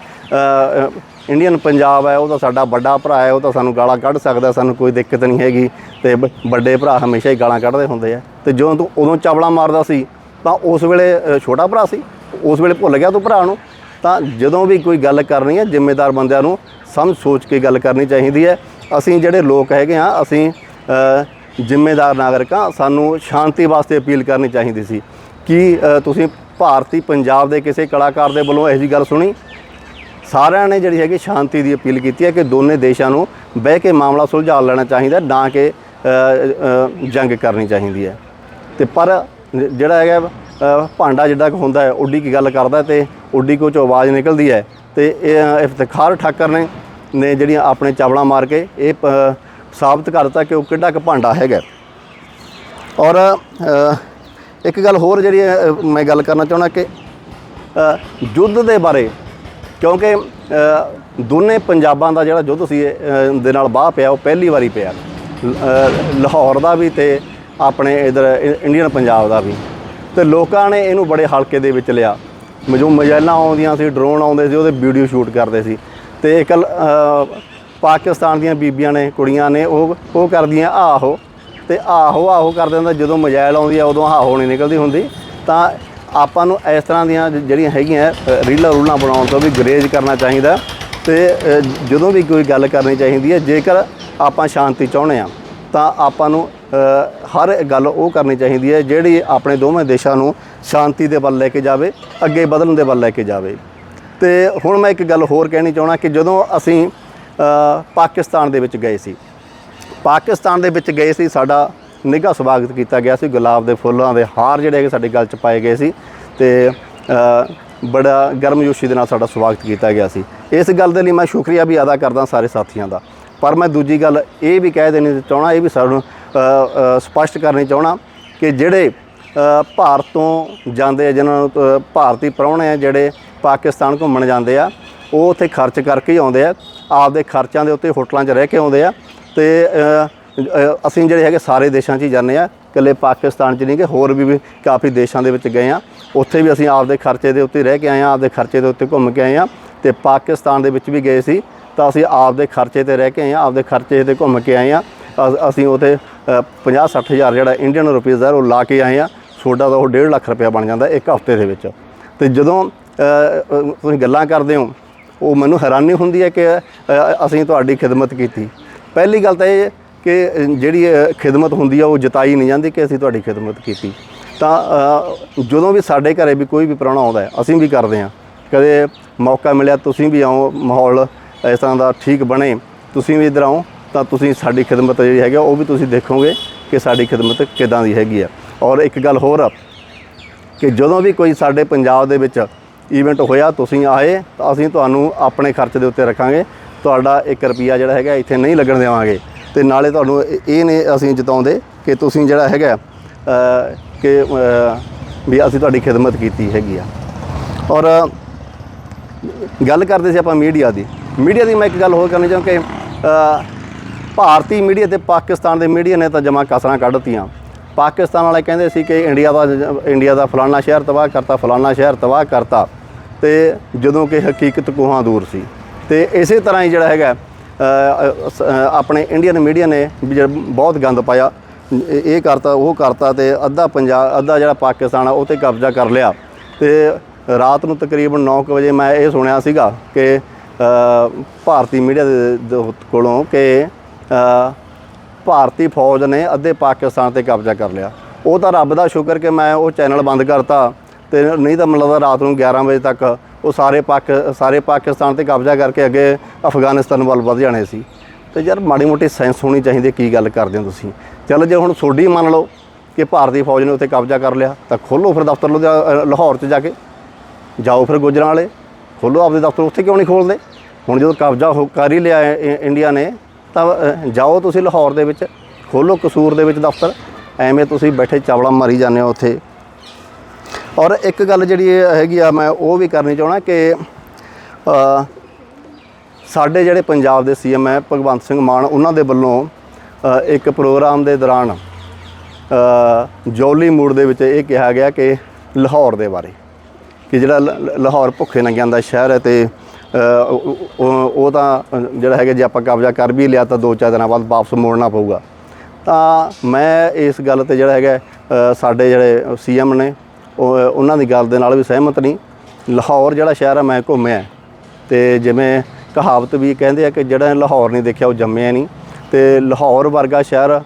ਇੰਡੀਅਨ ਪੰਜਾਬ ਹੈ, ਉਹ ਤਾਂ ਸਾਡਾ ਵੱਡਾ ਭਰਾ ਹੈ, ਉਹ ਤਾਂ ਸਾਨੂੰ ਗਾਲਾਂ ਕੱਢ ਸਕਦਾ, ਸਾਨੂੰ ਕੋਈ ਦਿੱਕਤ ਨਹੀਂ ਹੈਗੀ ਤੇ ਬ- ਵੱਡੇ ਭਰਾ ਹਮੇਸ਼ਾ ਹੀ ਗਾਲਾਂ ਕੱਢਦੇ ਹੁੰਦੇ ਆ। ਤੇ ਜਦੋਂ ਤੂੰ ਉਦੋਂ ਚਾਵਲਾ ਮਾਰਦਾ ਸੀ, ਤਾਂ ਉਸ ਵੇਲੇ ਛੋਟਾ ਭਰਾ ਸੀ, ਉਸ ਵੇਲੇ ਭੁੱਲ ਗਿਆ ਤੂੰ ਭਰਾ ਨੂੰ। ਤਾਂ ਜਦੋਂ ਵੀ ਕੋਈ ਗੱਲ ਕਰਨੀ ਹੈ, ਜ਼ਿੰਮੇਦਾਰ ਬੰਦਿਆਂ ਨੂੰ ਸਮਝ ਸੋਚ ਕੇ ਗੱਲ ਕਰਨੀ ਚਾਹੀਦੀ ਹੈ। ਅਸੀਂ ਜਿਹੜੇ ਲੋਕ ਹੈਗੇ ਆ ਅਸੀਂ ਜ਼ਿੰਮੇਦਾਰ ਨਾਗਰਿਕ ਹਾਂ, ਸਾਨੂੰ ਸ਼ਾਂਤੀ ਵਾਸਤੇ ਅਪੀਲ ਕਰਨੀ ਚਾਹੀਦੀ ਸੀ। ਕਿ ਤੁਸੀਂ ਭਾਰਤੀ ਪੰਜਾਬ ਦੇ ਕਿਸੇ ਕਲਾਕਾਰ ਦੇ ਵੱਲੋਂ ਇਹੋ ਜਿਹੀ ਗੱਲ ਸੁਣੀ। ਸਾਰਿਆਂ ਨੇ ਜਿਹੜੀ ਹੈਗੀ ਸ਼ਾਂਤੀ ਦੀ ਅਪੀਲ ਕੀਤੀ ਹੈ ਕਿ ਦੋਨੇ ਦੇਸ਼ਾਂ ਨੂੰ ਬਹਿ ਕੇ ਮਾਮਲਾ ਸੁਲਝਾ ਲੈਣਾ ਚਾਹੀਦਾ ਨਾ ਕਿ ਜੰਗ ਕਰਨੀ ਚਾਹੀਦੀ ਹੈ। ਤੇ ਪਰ ਜਿਹੜਾ ਹੈਗਾ ਭਾਂਡਾ ਜਿੱਡਾ ਕੁ ਹੁੰਦਾ ਹੈ, ਉੱਡੀ ਕੀ ਗੱਲ ਕਰਦਾ ਤੇ ਉੱਡੀ ਕੋ ਚੋਂ ਆਵਾਜ਼ ਨਿਕਲਦੀ ਹੈ ਤੇ ਇਹ ਇਫਤਖਾਰ ਠਾਕਰ ਨੇ ਨੇ ਜਿਹੜੀਆਂ ਆਪਣੇ ਚਾਵਲਾਂ ਮਾਰ ਕੇ ਇਹ ਪ- ਸਾਬਤ ਕਰ ਦਿੱਤਾ ਕਿ ਉਹ ਕਿੱਡਾ ਕੁ ਭਾਂਡਾ ਹੈਗਾ ਔਰ ਇੱਕ ਗੱਲ ਹੋਰ ਜਿਹੜੀ ਮੈਂ ਗੱਲ ਕਰਨਾ ਚਾਹੁੰਦਾ ਕਿ ਯੁੱਧ ਦੇ ਬਾਰੇ, ਕਿਉਂਕਿ ਦੋਨੇ ਪੰਜਾਬਾਂ ਦਾ ਜਿਹੜਾ ਯੁੱਧ ਸੀ ਦੇ ਨਾਲ ਬਾਹ ਪਿਆ, ਉਹ ਪਹਿਲੀ ਵਾਰੀ ਪਿਆ। ਲਾਹੌਰ ਦਾ ਵੀ ਤੇ ਆਪਣੇ ਇਧਰ ਇੰਡੀਅਨ ਪੰਜਾਬ ਦਾ ਵੀ। ਤੇ ਲੋਕਾਂ ਨੇ ਇਹਨੂੰ ਬੜੇ ਹਲਕੇ ਦੇ ਵਿੱਚ ਲਿਆ। ਜੋ ਮਜੈਲਾਂ ਆਉਂਦੀਆਂ ਸੀ, ਡਰੋਨ ਆਉਂਦੇ ਸੀ, ਉਹਦੇ ਵੀਡੀਓ ਸ਼ੂਟ ਕਰਦੇ ਸੀ। ਤੇ ਇੱਕ ਪਾਕਿਸਤਾਨ ਦੀਆਂ ਬੀਬੀਆਂ ਨੇ, ਕੁੜੀਆਂ ਨੇ, ਉਹ ਉਹ ਕਰਦੀਆਂ, ਆਹੋ। ਤੇ ਆਹੋ ਆਹੋ ਕਰਦੇ ਹੁੰਦਾ ਜਦੋਂ ਮਜ਼ਾਇਲ ਆਉਂਦੀ ਆ, ਉਦੋਂ ਆਹੋ ਨਹੀਂ ਨਿਕਲਦੀ ਹੁੰਦੀ। ਤਾਂ ਆਪਾਂ ਨੂੰ ਇਸ ਤਰ੍ਹਾਂ ਦੀਆਂ ਜਿਹੜੀਆਂ ਹੈਗੀਆਂ ਰੀਲਾਂ ਰੂਲਾਂ ਬਣਾਉਣ ਤੋਂ ਵੀ ਗਰੇਜ ਕਰਨਾ ਚਾਹੀਦਾ। ਤੇ ਜਦੋਂ ਵੀ ਕੋਈ ਗੱਲ ਕਰਨੀ ਚਾਹੀਦੀ ਹੈ ਜੇਕਰ ਆਪਾਂ ਸ਼ਾਂਤੀ ਚਾਹੁੰਦੇ ਆ, ਤਾਂ ਆਪਾਂ ਨੂੰ ਹਰ ਗੱਲ ਉਹ ਕਰਨੀ ਚਾਹੀਦੀ ਹੈ ਜਿਹੜੀ ਆਪਣੇ ਦੋਵੇਂ ਦੇਸ਼ਾਂ ਨੂੰ ਸ਼ਾਂਤੀ ਦੇ ਵੱਲ ਲੈ ਕੇ ਜਾਵੇ, ਅੱਗੇ ਵਧਣ ਦੇ ਵੱਲ ਲੈ ਕੇ ਜਾਵੇ। ਤੇ ਹੁਣ ਮੈਂ ਇੱਕ ਗੱਲ ਹੋਰ ਕਹਿਣੀ ਚਾਹਣਾ ਕਿ ਜਦੋਂ ਅਸੀਂ ਪਾਕਿਸਤਾਨ ਦੇ ਵਿੱਚ ਗਏ ਸੀ ਪਾਕਿਸਤਾਨ ਦੇ ਵਿੱਚ ਗਏ ਸੀ ਸਾਡਾ ਨਿੱਘਾ ਸਵਾਗਤ ਕੀਤਾ ਗਿਆ ਸੀ ਗੁਲਾਬ ਦੇ ਫੁੱਲਾਂ ਦੇ ਹਾਰ ਜਿਹੜੇ ਹੈਗੇ ਸਾਡੇ ਗਲ 'ਚ ਪਾਏ ਗਏ ਸੀ ਤੇ ਬੜਾ ਗਰਮਜੋਸ਼ੀ ਦੇ ਨਾਲ ਸਾਡਾ ਸਵਾਗਤ ਕੀਤਾ ਗਿਆ ਸੀ। ਇਸ ਗੱਲ ਦੇ ਲਈ ਮੈਂ ਸ਼ੁਕਰੀਆ ਵੀ ਅਦਾ ਕਰਦਾ ਸਾਰੇ ਸਾਥੀਆਂ ਦਾ। ਪਰ ਮੈਂ ਦੂਜੀ ਗੱਲ ਇਹ ਵੀ ਕਹਿ ਦੇਣੀ ਚਾਹਣਾ ਇਹ ਵੀ ਸਾਨੂੰ ਅ, ਸਪਸ਼ਟ ਕਰਨੀ ਚਾਹਣਾ ਕਿ ਜਿਹੜੇ ਭਾਰਤ ਤੋਂ ਜਾਂਦੇ ਆ ਜਿਨ੍ਹਾਂ ਨੂੰ ਭਾਰਤੀ ਪ੍ਰਾਹੁਣੇ ਆ ਜਿਹੜੇ ਪਾਕਿਸਤਾਨ ਘੁੰਮਣ ਜਾਂਦੇ ਆ ਉਹ ਉੱਥੇ ਖਰਚ ਕਰਕੇ ਹੀ ਆਉਂਦੇ ਆ ਆਪਦੇ ਖਰਚਾਂ ਦੇ ਉੱਤੇ ਹੋਟਲਾਂ 'ਚ ਰਹਿ ਕੇ ਆਉਂਦੇ ਆ ਤੇ ਅਸੀਂ ਜਿਹੜੇ ਹੈਗੇ ਸਾਰੇ ਦੇਸ਼ਾਂ 'ਚ ਹੀ ਜਾਂਦੇ ਆ ਇਕੱਲੇ ਪਾਕਿਸਤਾਨ 'ਚ ਨਹੀਂ ਕਿ ਹੋਰ ਵੀ ਵੀ ਕਾਫੀ ਦੇਸ਼ਾਂ ਦੇ ਵਿੱਚ ਗਏ ਆ ਉੱਥੇ ਵੀ ਅਸੀਂ ਆਪਦੇ ਖਰਚੇ ਦੇ ਉੱਤੇ ਰਹਿ ਕੇ ਆਏ ਆ ਆਪਦੇ ਖਰਚੇ ਦੇ ਉੱਤੇ ਘੁੰਮ ਕੇ ਆਏ ਆ ਤੇ ਪਾਕਿਸਤਾਨ ਦੇ ਵਿੱਚ ਵੀ ਗਏ ਸੀ, ਤਾਂ ਅਸੀਂ ਆਪਦੇ ਖਰਚੇ ਤੇ ਰਹਿ ਕੇ ਆਏ ਆ ਆਪਦੇ ਖਰਚੇ ਤੇ ਘੁੰਮ ਕੇ ਆਏ ਆ ਅ- ਅਸੀਂ ਉਥੇ 50 60 ਹਜ਼ਾਰ ਜਿਹੜਾ ਇੰਡੀਅਨ ਰੁਪਈਸ ਹੈ ਉਹ ਲਾ ਕੇ ਆਏ ਆ ਸੋਡਾ ਤਾਂ ਉਹ 1.5 ਲੱਖ ਰੁਪਇਆ ਬਣ ਜਾਂਦਾ ਇੱਕ ਹਫ਼ਤੇ ਦੇ ਵਿੱਚ। ਤੇ ਜਦੋਂ ਤੁਸੀਂ ਗੱਲਾਂ ਕਰਦੇ ਹੋ, ਉਹ ਮੈਨੂੰ ਹੈਰਾਨੀ ਹੁੰਦੀ ਹੈ ਕਿ ਅਸੀਂ ਤੁਹਾਡੀ ਖਿਦਮਤ ਕੀਤੀ। ਪਹਿਲੀ ਗੱਲ ਤਾਂ ਇਹ ਕਿ ਜਿਹੜੀ ਅ, ਖਿਦਮਤ ਹੁੰਦੀ ਆ ਉਹ ਜਤਾਈ ਨਹੀਂ ਜਾਂਦੀ ਕਿ ਅਸੀਂ ਤੁਹਾਡੀ ਖਿਦਮਤ ਕੀਤੀ। ਤਾਂ ਜਦੋਂ ਵੀ ਸਾਡੇ ਘਰੇ ਵੀ ਕੋਈ ਵੀ ਪ੍ਰਾਹੁਣਾ ਆਉਂਦਾ ਹੈ ਅਸੀਂ ਵੀ ਕਰਦੇ ਹਾਂ। ਕਦੇ ਮੌਕਾ ਮਿਲਿਆ ਤੁਸੀਂ ਵੀ ਆਓ ਮਾਹੌਲ ਇਸ ਤਰ੍ਹਾਂ ਦਾ ਠੀਕ ਬਣੇ ਤੁਸੀਂ ਵੀ ਇੱਧਰ ਆਓ ਤਾਂ ਤੁਸੀਂ ਸਾਡੀ ਖਿਦਮਤ ਜਿਹੜੀ ਹੈਗੀ ਆ, ਉਹ ਵੀ ਤੁਸੀਂ ਦੇਖੋਗੇ ਕਿ ਸਾਡੀ ਖਿਦਮਤ ਕਿਦਾਂ ਦੀ ਹੈਗੀ ਆ। ਔਰ ਇੱਕ ਗੱਲ ਹੋਰ ਕਿ ਜਦੋਂ ਵੀ ਕੋਈ ਸਾਡੇ ਪੰਜਾਬ ਦੇ ਵਿੱਚ ਈਵੈਂਟ ਹੋਇਆ ਤੁਸੀਂ ਆਏ ਤਾਂ ਅਸੀਂ ਤੁਹਾਨੂੰ ਆਪਣੇ ਖਰਚ ਦੇ ਉੱਤੇ ਰੱਖਾਂਗੇ। ਤੁਹਾਡਾ 1 ਰੁਪਿਆ ਜਿਹੜਾ ਹੈਗਾ ਇੱਥੇ ਨਹੀਂ ਲੱਗਣ ਦੇਵਾਂਗੇ। ਤੇ ਨਾਲੇ ਤੁਹਾਨੂੰ ਇਹ- ਨੇ ਅਸੀਂ ਜਿਤਾਉਂਦੇ ਕਿ ਤੁਸੀਂ ਜਿਹੜਾ ਹੈਗਾ ਕਿ ਵੀ ਅਸੀਂ ਤੁਹਾਡੀ ਖਿਦਮਤ ਕੀਤੀ ਹੈਗੀ ਆ। ਔਰ ਗੱਲ ਕਰਦੇ ਸੀ ਆਪਾਂ ਮੀਡੀਆ ਦੀ। ਮੀਡੀਆ ਦੀ ਮੈਂ ਇੱਕ ਗੱਲ ਹੋਰ ਕਰਨੀ ਚਾਹਾਂ ਕਿ ਭਾਰਤੀ ਮੀਡੀਆ ਤੇ ਪਾਕਿਸਤਾਨ ਦੇ ਮੀਡੀਆ ਨੇ ਤਾਂ ਜਮਾ ਕਸਰਾਂ ਕੱਢਤੀਆਂ ਪਾਕਿਸਤਾਨ ਵਾਲੇ ਕਹਿੰਦੇ ਸੀ ਕਿ ਇੰਡੀਆ ਦਾ ਇੰਡੀਆ ਦਾ ਫਲਾਨਾ ਸ਼ਹਿਰ ਤਬਾਹ ਕਰਤਾ, ਫਲਾਨਾ ਸ਼ਹਿਰ ਤਬਾਹ ਕਰਤਾ। ਤੇ ਜਦੋਂ ਕਿ ਹਕੀਕਤ ਕੋਹਾਂ ਦੂਰ ਸੀ। ਤੇ ਇਸੇ ਤਰ੍ਹਾਂ ਹੀ ਜਿਹੜਾ ਹੈਗਾ ਆਪਣੇ ਇੰਡੀਅਨ ਮੀਡੀਆ ਨੇ ਵੀ ਜਿਹੜਾ ਬਹੁਤ ਗੰਦ ਪਾਇਆ। ਇਹ ਕਰਤਾ, ਉਹ ਕਰਤਾ ਤੇ ਅੱਧਾ ਪੰਜਾਬ, ਅੱਧਾ ਜਿਹੜਾ ਪਾਕਿਸਤਾਨ ਆ, ਉਹ ਤੇ ਕਬਜ਼ਾ ਕਰ ਲਿਆ। ਤੇ ਰਾਤ ਨੂੰ ਤਕਰੀਬਨ 9 ਵਜੇ ਮੈਂ ਇਹ ਸੁਣਿਆ ਸੀਗਾ ਕਿ ਭਾਰਤੀ ਮੀਡੀਆ ਦੇ ਕੋਲੋਂ ਕਿ ਭਾਰਤੀ ਫੌਜ ਨੇ ਅੱਧੇ ਪਾਕਿਸਤਾਨ ਤੇ ਕਬਜ਼ਾ ਕਰ ਲਿਆ। ਉਹ ਤਾਂ ਰੱਬ ਦਾ ਸ਼ੁਕਰ ਕਿ ਮੈਂ ਉਹ ਚੈਨਲ ਬੰਦ ਕਰਤਾ ਤੇ ਨਹੀਂ ਤਾਂ ਮੈਨੂੰ ਲੱਗਦਾ ਰਾਤ ਨੂੰ 11 ਵਜੇ ਤੱਕ ਉਹ ਸਾਰੇ ਪਾਕ ਸਾਰੇ ਪਾਕਿਸਤਾਨ ਤੇ ਕਬਜ਼ਾ ਕਰਕੇ ਅੱਗੇ ਅਫਗਾਨਿਸਤਾਨ ਵੱਲ ਵਧ ਜਾਣੇ ਸੀ। ਤੇ ਯਾਰ ਮਾੜੀ ਮੋਟੀ ਸੈਂਸ ਹੋਣੀ ਚਾਹੀਦੀ ਹੈ, ਕੀ ਗੱਲ ਕਰਦੇ ਹੋ ਤੁਸੀਂ। ਚਲੋ ਜੇ ਹੁਣ ਸੋਡੀ ਮੰਨ ਲਓ ਕਿ ਭਾਰਤੀ ਫੌਜ ਨੇ ਉੱਥੇ ਕਬਜ਼ਾ ਕਰ ਲਿਆ ਤਾਂ ਖੋਲੋ ਫਿਰ ਦਫ਼ਤਰ ਲੁਧਿਆ- ਲਾਹੌਰ 'ਚ ਜਾ ਕੇ। ਜਾਓ ਫਿਰ ਗੁਜਰਾਂ ਵਾਲੇ ਖੋਲੋ ਆਪਦੇ ਦਫ਼ਤਰ ਉੱਥੇ ਕਿਉਂ ਨਹੀਂ ਖੋਲਦੇ? ਹੁਣ ਜਦੋਂ ਕਬਜ਼ਾ ਹੋ ਕਰ ਹੀ ਲਿਆ ਇੰਡੀਆ ਨੇ ਤਾਂ ਜਾਓ ਤੁਸੀਂ ਲਾਹੌਰ ਦੇ ਵਿੱਚ ਖੋਲੋ ਕਸੂਰ ਦੇ ਵਿੱਚ ਦਫ਼ਤਰ। ਐਵੇਂ ਤੁਸੀਂ ਬੈਠੇ ਚਾਵਲਾ ਮਾਰੀ ਜਾਂਦੇ ਹੋ ਉੱਥੇ। ਔਰ ਇੱਕ ਗੱਲ ਜਿਹੜੀ ਹੈਗੀ ਆ ਮੈਂ ਉਹ ਵੀ ਕਰਨੀ ਚਾਹਣਾ ਕਿ ਸਾਡੇ ਜਿਹੜੇ ਪੰਜਾਬ ਦੇ ਸੀਐਮ ਹੈ ਭਗਵੰਤ ਸਿੰਘ ਮਾਨ ਉਹਨਾਂ ਦੇ ਵੱਲੋਂ ਇੱਕ ਪ੍ਰੋਗਰਾਮ ਦੇ ਦੌਰਾਨ ਅ, ਜੌਲੀ ਮੂਡ ਦੇ ਵਿੱਚ ਇਹ ਕਿਹਾ ਗਿਆ ਕਿ ਲਾਹੌਰ ਦੇ ਬਾਰੇ ਕਿ ਜਿਹੜਾ ਲ- ਲਾਹੌਰ ਭੁੱਖੇ ਨੰਗਿਆਂ ਦਾ ਸ਼ਹਿਰ ਹੈ ਤੇ ਉਹ- ਤਾਂ ਜਿਹੜਾ ਹੈਗਾ ਜੇ ਆਪਾਂ ਕਬਜ਼ਾ ਕਰ ਵੀ ਲਿਆ ਤਾਂ ਦੋ ਚਾਰ ਦਿਨਾਂ ਬਾਅਦ ਵਾਪਸ ਮੋੜਨਾ ਪਊਗਾ। ਤਾਂ ਮੈਂ ਇਸ ਗੱਲ ਤੇ ਜਿਹੜਾ ਹੈਗਾ ਸਾਡੇ ਜਿਹੜੇ ਸੀਐਮ ਨੇ ਉਹਨਾਂ ਦੀ ਗੱਲ ਦੇ ਨਾਲ ਵੀ ਸਹਿਮਤ ਨਹੀਂ। ਲਾਹੌਰ ਜਿਹੜਾ ਸ਼ਹਿਰ ਆ, ਮੈਂ ਘੁੰਮਿਆ। ਤੇ ਜਿਵੇਂ ਕਹਾਵਤ ਵੀ ਕਹਿੰਦੇ ਆ ਕਿ ਜਿਹੜਾ ਲਾਹੌਰ ਨਹੀਂ ਦੇਖਿਆ, ਉਹ ਜੰਮਿਆ ਨਹੀਂ। ਤੇ ਲਾਹੌਰ ਵਰਗਾ ਸ਼ਹਿਰ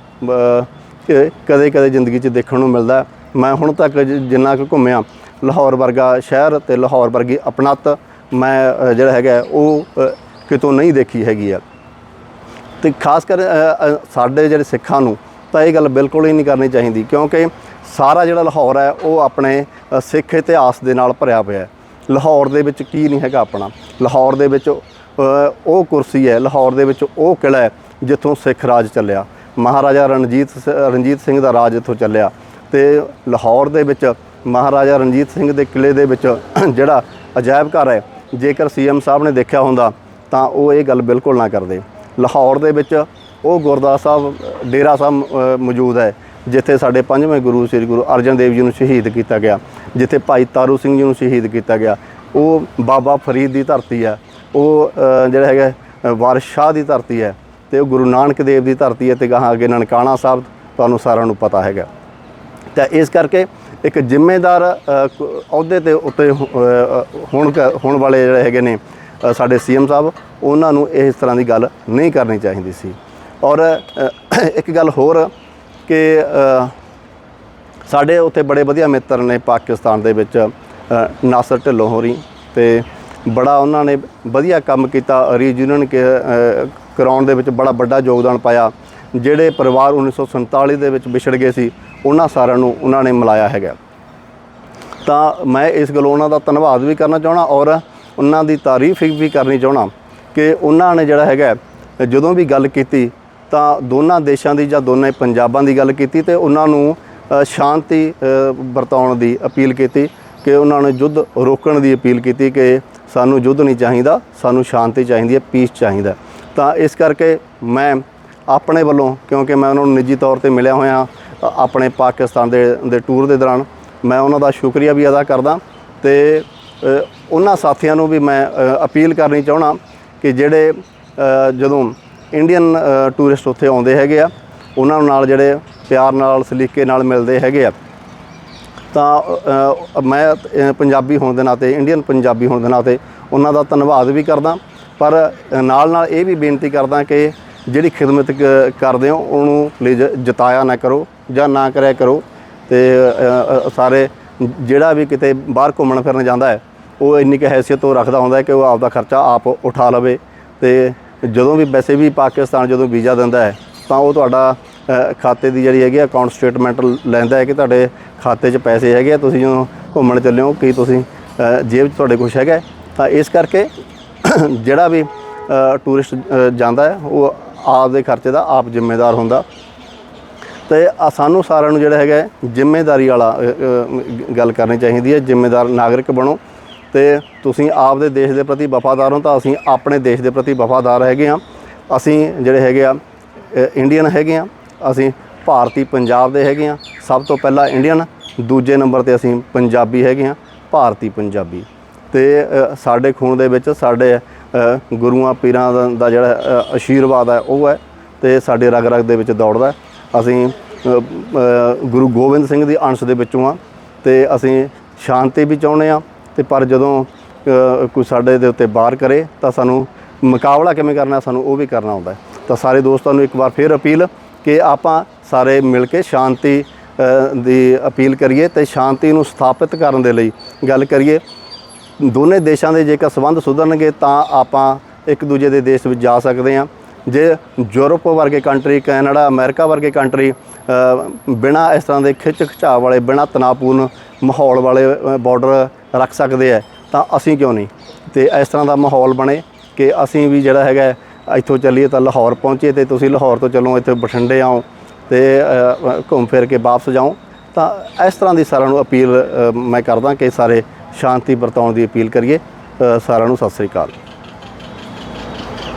ਕਦੇ ਕਦੇ ਜ਼ਿੰਦਗੀ 'ਚ ਦੇਖਣ ਨੂੰ ਮਿਲਦਾ। ਮੈਂ ਹੁਣ ਤੱਕ ਜਿੰਨਾ ਕੁ ਘੁੰਮਿਆ, ਲਾਹੌਰ ਵਰਗਾ ਸ਼ਹਿਰ ਤੇ ਲਾਹੌਰ ਵਰਗੀ ਅਪਣੱਤ ਮੈਂ ਜਿਹੜਾ ਹੈਗਾ, ਉਹ ਕਿਤੋਂ ਨਹੀਂ ਦੇਖੀ ਹੈਗੀ ਆ। ਤੇ ਖਾਸ ਕਰ ਸਾਡੇ ਜਿਹੜੇ ਸਿੱਖਾਂ ਨੂੰ ਤਾਂ ਇਹ ਗੱਲ ਬਿਲਕੁਲ ਹੀ ਨਹੀਂ ਕਰਨੀ ਚਾਹੀਦੀ। ਕਿਉਂਕਿ ਸਾਰਾ ਜਿਹੜਾ ਲਾਹੌਰ ਹੈ, ਉਹ ਆਪਣੇ ਸਿੱਖ ਇਤਿਹਾਸ ਦੇ ਨਾਲ ਭਰਿਆ ਹੋਇਆ ਹੈ। ਲਾਹੌਰ ਦੇ ਵਿੱਚ ਕੀ ਨਹੀਂ ਹੈਗਾ ਆਪਣਾ। ਲਾਹੌਰ ਦੇ ਵਿੱਚ ਉਹ ਕੁਰਸੀ ਹੈ, ਲਾਹੌਰ ਦੇ ਵਿੱਚ ਉਹ ਕਿਲ੍ਹਾ ਹੈ, ਜਿੱਥੋਂ ਸਿੱਖ ਰਾਜ ਚੱਲਿਆ। ਮਹਾਰਾਜਾ ਰਣਜੀਤ ਸ- ਰਣਜੀਤ ਸਿੰਘ ਦਾ ਰਾਜ ਇੱਥੋਂ ਚੱਲਿਆ। ਤੇ ਲਾਹੌਰ ਦੇ ਵਿੱਚ, ਮਹਾਰਾਜਾ ਰਣਜੀਤ ਸਿੰਘ ਦੇ ਕਿਲ੍ਹੇ ਦੇ ਵਿੱਚ ਜਿਹੜਾ ਅਜਾਇਬ ਘਰ ਹੈ, ਜੇਕਰ ਸੀਐਮ ਸਾਹਿਬ ਨੇ ਦੇਖਿਆ ਹੁੰਦਾ, ਤਾਂ ਉਹ ਇਹ ਗੱਲ ਬਿਲਕੁਲ ਨਾ ਕਰਦੇ। ਲਾਹੌਰ ਦੇ ਵਿੱਚ ਉਹ ਗੁਰਦੁਆਰਾ ਸਾਹਿਬ, ਡੇਰਾ ਸਾਹਿਬ ਮੌਜੂਦ ਹੈ। ਜਿੱਥੇ ਸਾਡੇ ਪੰਜਵੇਂ ਗੁਰੂ ਸ੍ਰੀ ਗੁਰੂ ਅਰਜਨ ਦੇਵ ਜੀ ਨੂੰ ਸ਼ਹੀਦ ਕੀਤਾ ਗਿਆ ਜਿੱਥੇ ਭਾਈ ਤਾਰੂ ਸਿੰਘ ਜੀ ਨੂੰ ਸ਼ਹੀਦ ਕੀਤਾ ਗਿਆ। ਉਹ ਬਾਬਾ ਫਰੀਦ ਦੀ ਧਰਤੀ ਹੈ ਉਹ ਜਿਹੜਾ ਹੈਗਾ ਅ, ਦੀ ਧਰਤੀ ਹੈ ਤੇ ਉਹ ਗੁਰੂ ਨਾਨਕ ਦੇਵ ਦੀ ਧਰਤੀ ਹੈ ਤੇ ਗਾਹਾਂ ਅੱਗੇ ਨਨਕਾਣਾ ਸਾਹਿਬ ਤੁਹਾਨੂੰ ਸਾਰਿਆਂ ਨੂੰ ਪਤਾ ਹੈਗਾ। ਤਾਂ ਇਸ ਕਰਕੇ ਇੱਕ ਜ਼ਿੰਮੇਦਾਰ ਅਹੁਦੇ ਤੇ ਉੱਤੇ ਹੋਣ ਅ, ਕ- ਹੁਣ ਵਾਲੇ ਜਿਹੜੇ ਹੈਗੇ ਨੇ ਅ, ਸਾਡੇ ਸੀਐਮ ਸਾਹਿਬ ਉਹਨਾਂ ਨੂੰ ਇਸ ਤਰ੍ਹਾਂ ਦੀ ਗੱਲ ਨਹੀਂ ਕਰਨੀ ਚਾਹੀਦੀ ਸੀ। ਔਰ ਇੱਕ ਗੱਲ ਹੋਰ ਕਿ ਸਾਡੇ ਉੱਥੇ ਬੜੇ ਵਧੀਆ ਮਿੱਤਰ ਨੇ ਪਾਕਿਸਤਾਨ ਦੇ ਵਿੱਚ ਨਾਸਰ ਢਿੱਲੋਂ ਹੋਰੀ ਤੇ ਬੜਾ ਉਹਨਾਂ ਨੇ ਵਧੀਆ ਕੰਮ ਕੀਤਾ ਰੀਜਨਲ ਕਰਾਉਣ ਦੇ ਵਿੱਚ ਬੜਾ ਵੱਡਾ ਯੋਗਦਾਨ ਪਾਇਆ, ਜਿਹੜੇ ਪਰਿਵਾਰ 1947 ਦੇ ਵਿੱਚ ਵਿਛੜ ਗਏ ਸੀ, ਉਹਨਾਂ ਸਾਰਿਆਂ ਨੂੰ ਉਹਨਾਂ ਨੇ ਮਿਲਾਇਆ ਹੈਗਾ। ਤਾਂ ਮੈਂ ਇਸ ਗੱਲੋਂ ਉਹਨਾਂ ਦਾ ਧੰਨਵਾਦ ਵੀ ਕਰਨਾ ਚਾਹਣਾ ਔਰ ਉਹਨਾਂ ਦੀ ਤਾਰੀਫ ਵੀ ਕਰਨੀ ਚਾਹਣਾ ਕਿ ਉਹਨਾਂ ਨੇ ਜਿਹੜਾ ਹੈਗਾ, ਜਦੋਂ ਵੀ ਗੱਲ ਕੀਤੀ ਤਾਂ ਦੋਨਾਂ ਦੇਸ਼ਾਂ ਦੀ ਜਾਂ ਦੋਨੇ ਪੰਜਾਬਾਂ ਦੀ ਗੱਲ ਕੀਤੀ ਤੇ ਉਹਨਾਂ ਨੂੰ ਸ਼ਾਂਤੀ ਵਰਤਾਉਣ ਦੀ ਅਪੀਲ ਕੀਤੀ ਕਿ ਉਹਨਾਂ ਨੇ ਯੁੱਧ ਰੋਕਣ ਦੀ ਅਪੀਲ ਕੀਤੀ ਕਿ ਸਾਨੂੰ ਯੁੱਧ ਨਹੀਂ ਚਾਹੀਦਾ, ਸਾਨੂੰ ਸ਼ਾਂਤੀ ਚਾਹੀਦੀ ਹੈ ਪੀਸ ਚਾਹੀਦਾ ਤਾਂ ਇਸ ਕਰਕੇ ਮੈਂ ਆਪਣੇ ਵੱਲੋਂ, ਕਿਉਂਕਿ ਮੈਂ ਉਹਨਾਂ ਨੂੰ ਨਿੱਜੀ ਤੌਰ ਤੇ ਮਿਲਿਆ ਹੋਇਆ ਆਪਣੇ ਪਾਕਿਸਤਾਨ ਦੇ ਦੇ ਟੂਰ ਦੇ ਦੌਰਾਨ, ਮੈਂ ਉਹਨਾਂ ਦਾ ਸ਼ੁਕਰੀਆ ਵੀ ਅਦਾ ਕਰਦਾ ਤੇ ਉਹਨਾਂ ਸਾਥੀਆਂ ਨੂੰ ਵੀ ਮੈਂ ਅਪੀਲ ਕਰਨੀ ਚਾਹਣਾ ਕਿ ਜਿਹੜੇ ਜਦੋਂ ਇੰਡੀਅਨ ਟੂਰਿਸਟ ਉੱਥੇ ਆਉਂਦੇ ਹੈਗੇ ਆ। ਉਹਨਾਂ ਨਾਲ ਜਿਹੜੇ ਪਿਆਰ ਨਾਲ, ਸਲੀਕੇ ਨਾਲ ਮਿਲਦੇ ਹੈਗੇ ਆ। ਤਾਂ ਮੈਂ ਪੰਜਾਬੀ ਹੋਣ ਦੇ ਨਾਤੇ ਇੰਡੀਅਨ ਪੰਜਾਬੀ ਹੋਣ ਦੇ ਨਾਤੇ ਉਹਨਾਂ ਦਾ ਧੰਨਵਾਦ ਵੀ ਕਰਦਾ। ਪਰ ਨਾਲ ਨਾਲ ਇਹ ਵੀ ਬੇਨਤੀ ਕਰਦਾ ਕਿ ਜਿਹੜੀ ਖਿਦਮਤ ਕ- ਕਰਦੇ ਹੋ, ਉਹਨੂੰ ਪਲੀਜ਼ ਜਤਾਇਆ ਨਾ ਕਰੋ ਜਾਂ ਨਾ ਕਰਿਆ ਕਰੋ। ਤੇ ਸਾਰੇ ਜਿਹੜਾ ਵੀ ਕਿਤੇ ਬਾਹਰ ਘੁੰਮਣ ਫਿਰਨ ਜਾਂਦਾ ਹੈ, ਉਹ ਇੰਨੀ ਕੁ ਹੈਸੀਅਤ ਉਹ ਰੱਖਦਾ ਹੁੰਦਾ ਹੈ ਕਿ ਉਹ ਆਪਦਾ ਖਰਚਾ ਆਪ ਉਠਾ ਲਵੇ। ਤੇ ਜਦੋਂ ਵੀ ਵੈਸੇ ਵੀ ਪਾਕਿਸਤਾਨ ਜਦੋਂ ਵੀਜ਼ਾ ਦਿੰਦਾ ਹੈ, ਤਾਂ ਉਹ ਤੁਹਾਡਾ ਖਾਤੇ ਦੀ ਜਿਹੜੀ ਹੈਗੀ ਅਕਾਊਂਟ ਸਟੇਟਮੈਂਟ ਲੈਂਦਾ ਹੈ ਕਿ ਤੁਹਾਡੇ ਖਾਤੇ 'ਚ ਪੈਸੇ ਹੈਗੇ ਆ, ਤੁਸੀਂ ਜਦੋਂ ਘੁੰਮਣ ਚੱਲੇ ਹੋ, ਕੀ ਤੁਸੀਂ ਜੇਬ 'ਚ ਤੁਹਾਡੇ ਕੁਝ ਹੈਗਾ ਤਾਂ ਇਸ ਕਰਕੇ ਜਿਹੜਾ ਵੀ ਟੂਰਿਸਟ ਜਾਂਦਾ ਹੈ, ਉਹ ਆਪ ਦੇ ਖਰਚੇ ਦਾ ਆਪ ਜ਼ਿੰਮੇਦਾਰ ਹੁੰਦਾ। ਤੇ ਸਾਨੂੰ ਸਾਰਿਆਂ ਨੂੰ ਜਿਹੜਾ ਹੈਗਾ ਜ਼ਿੰਮੇਦਾਰੀ ਵਾਲਾ ਗੱਲ ਕਰਨੀ ਚਾਹੀਦੀ ਹੈ, ਜ਼ਿੰਮੇਦਾਰ ਨਾਗਰਿਕ ਬਣੋ। ਤੇ ਤੁਸੀਂ ਆਪਦੇ ਦੇਸ਼ ਦੇ ਪ੍ਰਤੀ ਵਫਾਦਾਰ ਹੋ ਤਾਂ ਅਸੀਂ ਆਪਣੇ ਦੇਸ਼ ਦੇ ਪ੍ਰਤੀ ਵਫਾਦਾਰ ਹੈਗੇ ਆ ਅਸੀਂ ਜਿਹੜੇ ਹੈਗੇ ਆ ਇੰਡੀਅਨ ਹੈਗੇ ਆ ਅਸੀਂ ਭਾਰਤੀ ਪੰਜਾਬ ਦੇ ਹੈਗੇ ਆ ਸਭ ਤੋਂ ਪਹਿਲਾਂ ਇੰਡੀਅਨ ਦੂਜੇ ਨੰਬਰ ਤੇ ਅਸੀਂ ਪੰਜਾਬੀ ਹੈਗੇ ਆ ਭਾਰਤੀ ਪੰਜਾਬੀ। ਤੇ ਸਾਡੇ ਖੂਨ ਦੇ ਵਿੱਚ ਸਾਡੇ ਗੁਰੂਆਂ ਪੀਰਾਂ ਦਾ- ਜਿਹੜਾ ਅ, ਆਸ਼ੀਰਵਾਦ ਹੈ ਉਹ ਹੈ ਤੇ ਸਾਡੇ ਰਗ ਰਗ ਦੇ ਵਿੱਚ ਦੌੜਦਾ ਅਸੀਂ ਗੁਰੂ ਗੋਬਿੰਦ ਸਿੰਘ ਦੀ ਅੰਸ਼ ਦੇ ਵਿੱਚੋਂ ਆ ਤੇ ਅਸੀਂ ਸ਼ਾਂਤੀ ਵੀ ਚਾਹੁੰਦੇ ਆ ਤੇ ਪਰ ਜਦੋਂ ਕੋਈ ਸਾਡੇ ਦੇ ਉੱਤੇ ਬਾਹਰ ਕਰੇ, ਤਾਂ ਸਾਨੂੰ ਮੁਕਾਬਲਾ ਕਿਵੇਂ ਕਰਨਾ, ਸਾਨੂੰ ਉਹ ਵੀ ਕਰਨਾ ਆਉਂਦਾ ਤਾਂ ਸਾਰੇ ਦੋਸਤਾਂ ਨੂੰ ਇੱਕ ਵਾਰ ਫਿਰ ਅਪੀਲ ਕਿ ਆਪਾਂ ਸਾਰੇ ਮਿਲ ਕੇ ਸ਼ਾਂਤੀ ਦੀ ਅਪੀਲ ਕਰੀਏ ਤੇ ਸ਼ਾਂਤੀ ਨੂੰ ਸਥਾਪਿਤ ਕਰਨ ਦੇ ਲਈ ਗੱਲ ਕਰੀਏ। ਦੋਨੇ ਦੇਸ਼ਾਂ ਦੇ ਜੇਕਰ ਸੰਬੰਧ ਸੁਧਰਨਗੇ, ਤਾਂ ਆਪਾਂ ਇੱਕ ਦੂਜੇ ਦੇ ਦੇਸ਼ ਵਿੱਚ ਜਾ ਸਕਦੇ ਹਾਂ। ਜੇ ਯੂਰਪ ਵਰਗੇ ਕੰਟਰੀ ਕੈਨੇਡਾ, ਅਮਰੀਕਾ ਵਰਗੇ ਕੰਟਰੀ ਬਿਨਾ ਇਸ ਤਰ੍ਹਾਂ ਦੇ ਖਿੱਚ ਖਿਚਾਅ ਵਾਲੇ, ਬਿਨਾ ਤਣਾਅਪੂਰਨ ਮਾਹੌਲ ਵਾਲੇ ਬਾਰਡਰ ਰੱਖ ਸਕਦੇ ਆ ਤਾਂ ਅਸੀਂ ਕਿਉਂ ਨਹੀਂ? ਤੇ ਇਸ ਤਰ੍ਹਾਂ ਦਾ ਮਾਹੌਲ ਬਣੇ ਕਿ ਅਸੀਂ ਵੀ ਜਿਹੜਾ ਹੈਗਾ ਇੱਥੋਂ ਚੱਲੀਏ ਤਾਂ ਲਾਹੌਰ ਪਹੁੰਚੀਏ ਤੇ ਤੁਸੀਂ ਲਾਹੌਰ ਤੋਂ ਚੱਲੋ, ਇੱਥੇ ਬਠਿੰਡੇ ਆਓ ਤੇ ਘੁੰਮ ਫਿਰ ਕੇ ਵਾਪਸ ਜਾਓ। ਤਾਂ ਇਸ ਤਰ੍ਹਾਂ ਦੀ ਸਾਰਿਆਂ ਨੂੰ ਅਪੀਲ ਮੈਂ ਕਰਦਾ ਕਿ ਸਾਰੇ ਸ਼ਾਂਤੀ ਵਰਤਾਉਣ ਦੀ ਅਪੀਲ ਕਰੀਏ। ਸਾਰਿਆਂ ਨੂੰ ਸਤਿ ਸ੍ਰੀ ਅਕਾਲ।